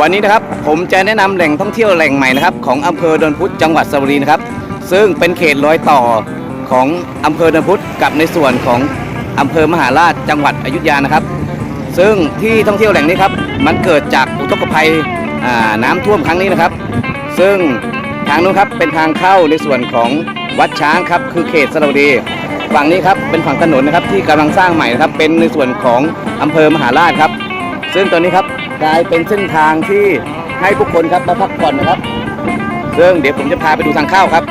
วันนี้นะครับผมจะแนะนำแหล่งท่องเที่ยวแหล่งใหม่นะครับของอำเภอดอนพุธจังหวัดสระบุรีนะครับ ซึ่งเป็นเขตรอยต่อของอำเภอดอนพุธกับในส่วนของอำเภอมหาราชจังหวัดอยุธยานะครับ ซึ่งที่ท่องเที่ยวแหล่งนี้ครับมันเกิดจากอุทกภัยน้ำท่วมครั้งนี้นะครับ ซึ่งทางนู้นครับเป็นทางเข้าในส่วนของวัดช้างครับคือเขตสระบุรีฝั่งนี้ครับเป็นฝั่งถนนนะครับที่กำลังสร้างใหม่นะครับเป็นในส่วนของอำเภอมหาราชครับ ซึ่งตอนนี้ครับ กลายเป็นเส้นทางที่ให้ผู้คนครับมาพักผ่อนนะครับซึ่งเดี๋ยวผมจะพาไปดูทางเข้าครับ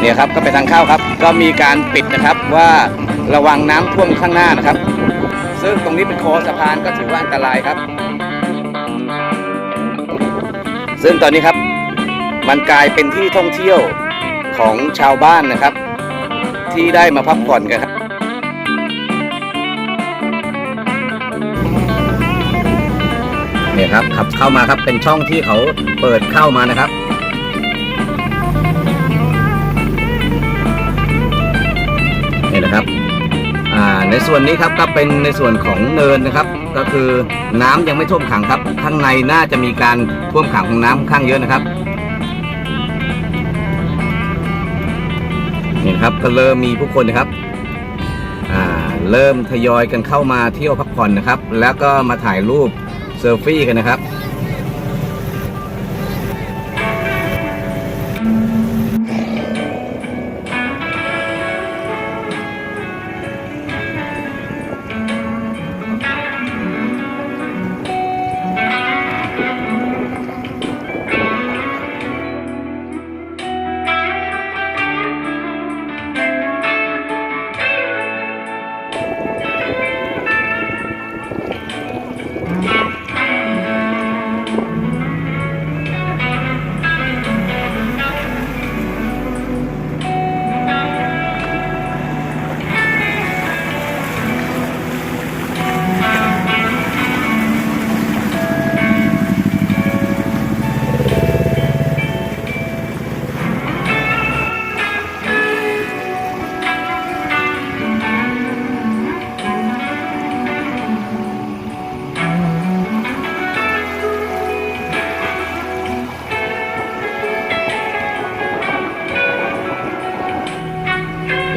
เนี่ยครับก็เป็นทางเข้าครับ ก็มีการปิดนะครับว่าระวังน้ำท่วมข้างหน้านะครับ ซึ่งตรงนี้เป็นคอสะพานก็ถือว่าอันตรายครับ ซึ่งตอนนี้ครับมันกลายเป็นที่ท่องเที่ยวของชาวบ้านนะครับ ที่ได้มาพักผ่อนกันครับ เนี่ยครับขับเข้ามาครับเป็นช่องที่เขาเปิดเข้ามานะครับนี่นะครับอ่าในส่วนนี้ครับก็เป็นในส่วนของเนินนะครับ ก็คือน้ำยังไม่ท่วมขังครับ ข้างในน่าจะมีการท่วมขังของน้ำค่อนข้างเยอะนะครับนี่นะครับก็เริ่มมีผู้คนนะครับอ่าเริ่มทยอยกันเข้ามาเที่ยวพักผ่อนนะครับ แล้วก็มาถ่ายรูป เซลฟี่กันนะครับ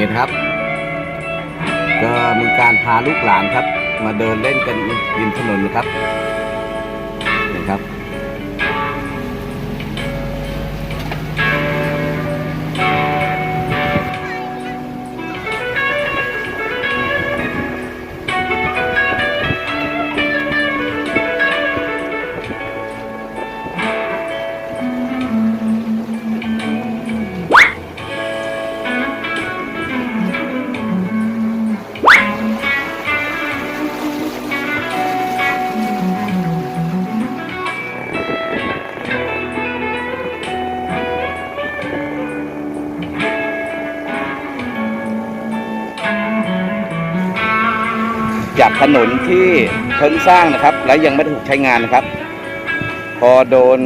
เห็นครับ ก็มีการพาลูกหลานครับ มาเดินเล่นกันริมถนนครับเห็นครับ จากถนนที่เพิ่งสร้างนะครับ และยังไม่ได้ถูกใช้งานนะครับ พอโดน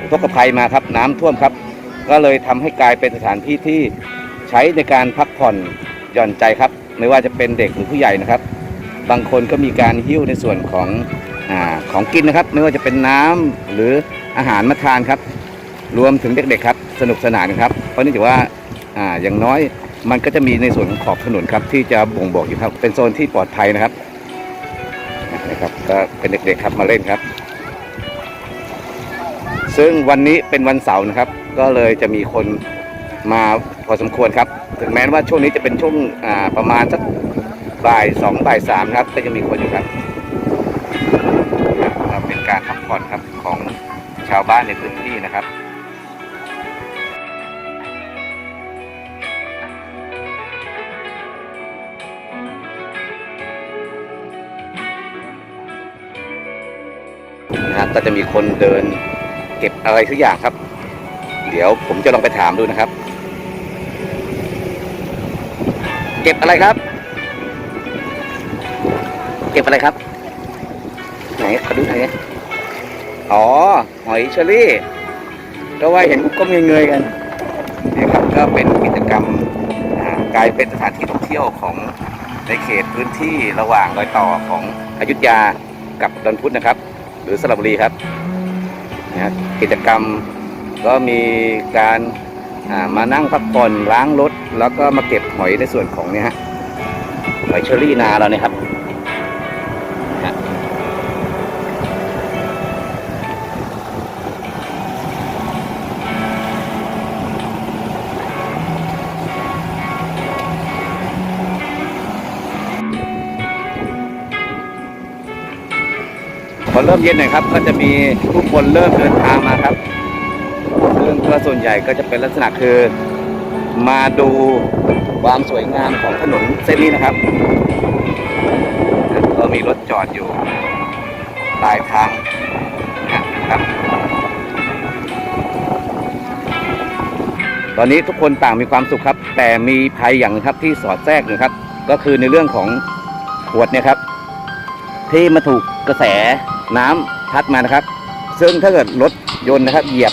อุทกภัยมาครับน้ำท่วมครับ ก็เลยทำให้กลายเป็นสถานที่ที่ใช้ในการพักผ่อนหย่อนใจครับ ไม่ว่าจะเป็นเด็กหรือผู้ใหญ่นะครับ บางคนก็มีการหิ้วในส่วนของอของกินนะครับ ไม่ว่าจะเป็นน้ำหรืออาหารมาทานครับ รวมถึงเด็กๆครับ สนุกสนานครับ เพราะนื่องจากว่าอ่าอย่างน้อย มันก็จะมีในส่วนของขอบถนนครับ ที่จะบ่งบอกอยู่ครับ เป็นโซนที่ปลอดภัยนะครับนะครับก็เป็นเด็กๆครับมาเล่นครับ ซึ่งวันนี้เป็นวันเสาร์นะครับ ก็เลยจะมีคนมาพอสมควรครับ ถึงแม้ว่าช่วงนี้จะเป็นช่วงอ่าประมาณสักบ่ายสองบ่ายสามครับ ก็จะมีคนอยู่ครับเป็นการพักผ่อนครับของชาวบ้านในพื้นที่นะครับ ก็จะมีคนเดินเก็บอะไรทุกอย่างครับ เดี๋ยวผมจะลองไปถามดูนะครับ เก็บอะไรครับ เก็บอะไรครับ ไหนขอดูหน่อยนะอ๋อหอยเชอรี่ก็ว่าเห็นก็เงยๆกันนี่ครับก็เป็นกิจกรรมกลายเป็นสถานที่ท่องเที่ยวของในเขตพื้นที่ระหว่างรอยต่อของอยุธยากับดอนพุธนะครับ หรือสระบุรีครับนะกิจกรรมก็มีการมานั่งพักผ่อนล้างรถ แล้วก็มาเก็บหอยในส่วนของเนี่ยฮะหอยเชอรี่นาเราเนี่ยครับ ริ่มเย็นหน่อยครับ ก็จะมีผู้คนเริ่มเดินทางมาครับซึ่งก็ส่วนใหญ่ก็จะเป็นลักษณะคือมาดูความสวยงามของถนนเส้นนี้นะครับก็มีรถจอดอยู่ปลายทางนะครับตอนนี้ทุกคนต่างมีความสุขครับ แต่มีภัยอย่างหนึงครับที่สอดแทรกอยู่ครับ ก็คือในเรื่องของขวดเนี่ยครับ ที่มาถูกกระแส น้ำพัดมานะครับ ซึ่งถ้าเกิดรถยนต์นะครับ เหยียบ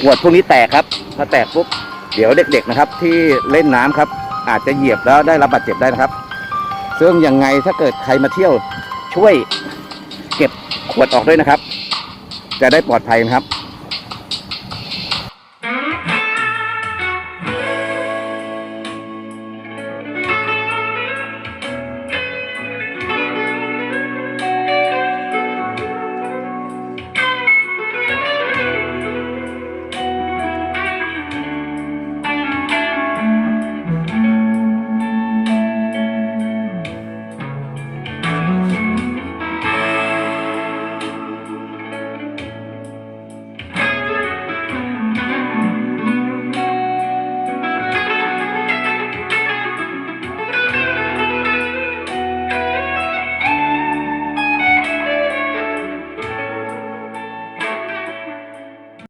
ขวดพวกนี้แตกครับถ้าแตกปุ๊บเดี๋ยวเด็ก ๆนะครับ ที่เล่นน้ำครับ อาจจะเหยียบแล้วได้รับบาดเจ็บได้นะครับ ซึ่งยังไงถ้าเกิดใครมาเที่ยวช่วยเก็บขวดออกด้วยนะครับ จะได้ปลอดภัยนะครับ